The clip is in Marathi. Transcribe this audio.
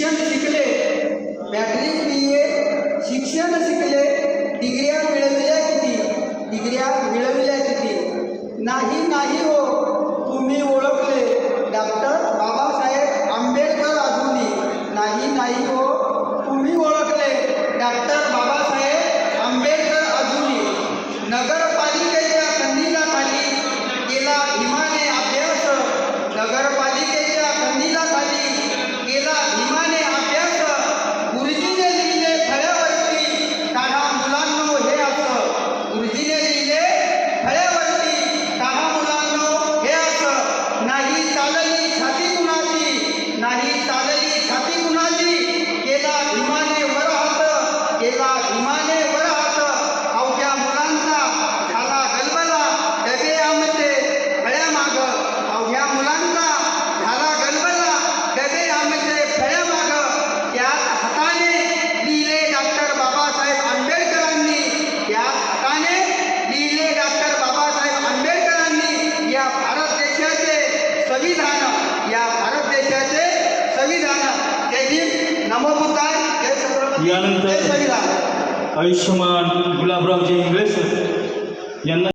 शिक्षण शिकले मॅट्रिक बी ए शिक्षण शिकले डिग्र्या मिळविल्या किती? डिग्र्या मिळविल्या किती? नाही नाही हो. तुम्ही ओळखले. डॉक्टर बाबासाहेब आंबेडकर अजूनही नाही नाही हो. नाही चालली छाती कुणाची? नाही चालली छाती कुणाची? केला भीमाने वर हात केला भीमाने वर हात. अवघ्या मुलांचा झाला गलबला डबे आमचे फळ्या माग. अवघ्या मुलांचा झाला गलबला डबे आमचे फळ्या माग. त्याच हाताने लिहिले डॉक्टर बाबासाहेब आंबेडकरांनी त्याच हाताने लिहिले डॉक्टर यानंतर- आयुष्यमान गुलाबरावजी इंगळे सर यांना